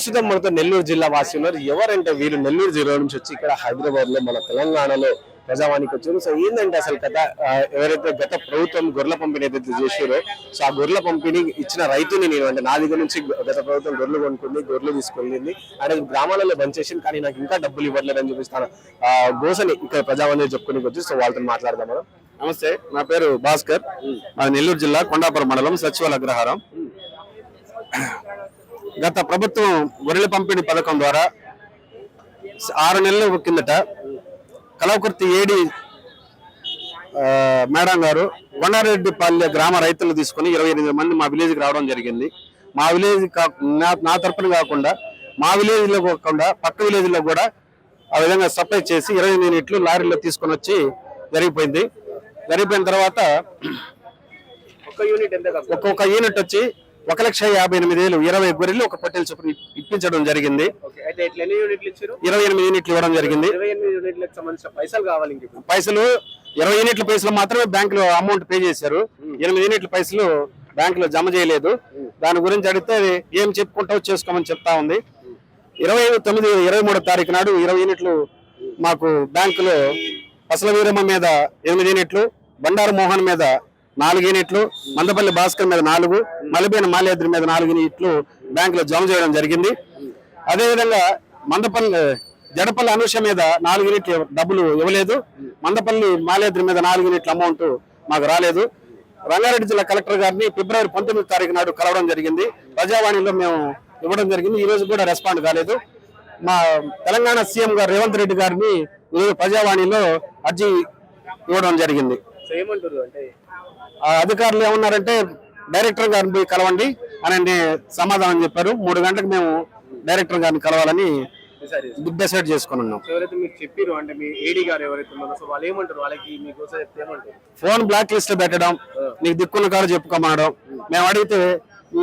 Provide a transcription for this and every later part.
ప్రస్తుతం మనతో నెల్లూరు జిల్లా వాసి ఉన్నారు. ఎవరంటే వీరు నెల్లూరు జిల్లా నుంచి వచ్చి ఇక్కడ హైదరాబాద్లో మన తెలంగాణలో ప్రజావానికి వచ్చారు. సో ఏంటంటే అసలు ఆ, ఎవరైతే గత ప్రభుత్వం గొర్రెల పంపిణీ ఏదైతే చేసారో సో ఆ గొర్రెల పంపిణీ ఇచ్చిన రైతుని నేను అంటే నా దగ్గర నుంచి గత ప్రభుత్వం గొర్రెలు కొనుక్కుంది గొర్రెలు తీసుకెళ్ళింది. అంటే గ్రామాలలో బంద్ చేసింది కానీ నాకు ఇంకా డబ్బులు ఇవ్వట్లేదని చూపిస్తాను ఆ గోసని ఇక్కడ ప్రజావాణి చెప్పుకుని వచ్చి సో వాళ్ళతో మాట్లాడదాం మనం. నమస్తే నా పేరు భాస్కర్. నెల్లూరు జిల్లా కొండాపురం మండలం సచివాల అగ్రహారం. గత ప్రభుత్వం గొర్రెల పంపిణీ పథకం ద్వారా ఆరు నెలల కిందట కలవకుర్తి ఏడి మేడం గారు కొండారెడ్డిపల్లె గ్రామ రైతులు తీసుకొని ఇరవై ఎనిమిది మంది మా విలేజ్కి రావడం జరిగింది. మా విలేజ్ నా- తరపున కాకుండా మా విలేజ్లో కాకుండా పక్క విలేజ్లో కూడా ఆ విధంగా సప్లై చేసి ఇరవై ఎనిమిది యూనిట్లు లారీలో తీసుకొని వచ్చి జరిగిపోయింది. జరిగిపోయిన తర్వాత ఒక్క యూనిట్ ఎంత ఒక్కొక్క యూనిట్ వచ్చి ఒక లక్ష యాభై ఎనిమిది వేలు ఇరవై గొర్రెలు ఒక పొట్టెల చొప్పున ఇప్పించడం జరిగింది. ఓకే అయితే ఇట్లా ఎన్ని యూనిట్లు ఇచ్చారు? ఇరవై ఎనిమిది యూనిట్లు ఇవ్వడం జరిగింది. ఇరవై ఎనిమిది యూనిట్లకు సంబంధించిన పైసలు కావాలి ఇంక ఇప్పుడు. పైసలు ఇరవై యూనిట్ల పైసలు మాత్రమే బ్యాంక్లో అమౌంట్ పే చేశారు. ఎనిమిది యూనిట్ల పైసలు బ్యాంక్లో జమ చేయలేదు. దాని గురించి అడిగితే ఏం చెప్పుకుంటావు చేసుకోమని చెప్తా ఉంది. ఇరవై తొమ్మిది ఇరవై మూడో తారీఖు నాడు ఇరవై యూనిట్లు మాకు బ్యాంకులో అసల వీరమ్మ మీద ఎనిమిది యూనిట్లు బండారు మోహన్ మీద నాలుగు యూనిట్లు మందపల్లి భాస్కర్ మీద నాలుగు మలిబేన మాల్యాద్రి మీద నాలుగు యూనిట్లు బ్యాంకులో జమ చేయడం జరిగింది. అదేవిధంగా మందపల్లి జడపల్లి అనుష మీద నాలుగు యూనిట్లు డబ్బులు ఇవ్వలేదు. మందపల్లి మాల్యాద్రి మీద నాలుగు యూనిట్ల అమౌంట్ మాకు రాలేదు. రంగారెడ్డి జిల్లా కలెక్టర్ గారిని ఫిబ్రవరి పంతొమ్మిది తారీఖు నాడు కలవడం జరిగింది. ప్రజావాణిలో మేము ఇవ్వడం జరిగింది. ఈ రోజు కూడా రెస్పాండ్ కాలేదు. మా తెలంగాణ సీఎం గారు రేవంత్ రెడ్డి గారిని ఈరోజు ప్రజావాణిలో అర్జీ ఇవ్వడం జరిగింది. సో ఏమంటారు అంటే? ఆ అధికారులు ఏమన్నారంటే డైరెక్టర్ గారిని పోయి కలవండి అని సమాధానం చెప్పారు. మూడు గంటలకు మేము డైరెక్టర్ గారిని కలవాలని డిసైడ్ చేసుకుని ఉన్నాం. సో ఎవరైతే మీకు చెప్పారు అంటే మీ ఏడీ గారు ఎవరైతే ఉన్నారో సో వాళ్ళు ఏమంటారు? వాళ్ళకి మీకోసం చెప్తే ఏమంటారు? ఫోన్ బ్లాక్ లిస్ట్లో పెట్టడం నీకు దిక్కున్న కారు చెప్పుకోమనడం మేము అడిగితే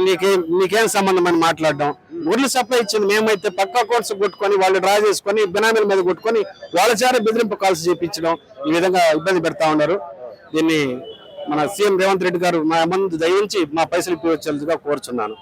నీకే నీకేం సంబంధం అని మాట్లాడడం. ఊర్లు సప్లై ఇచ్చింది మేమైతే పక్క అకౌంట్స్ కొట్టుకొని వాళ్ళు డ్రా చేసుకొని బినామీల మీద కొట్టుకొని వాళ్ళ చేత బెదిరింపు కాల్స్ చేపించడం ఈ విధంగా ఇబ్బంది పెడతా ఉన్నారు. దీన్ని మన సీఎం రేవంత్ రెడ్డి గారు మా ముందు దయించి మా పైసలు ఇప్పించాల్సిగా కోరుచున్నాను.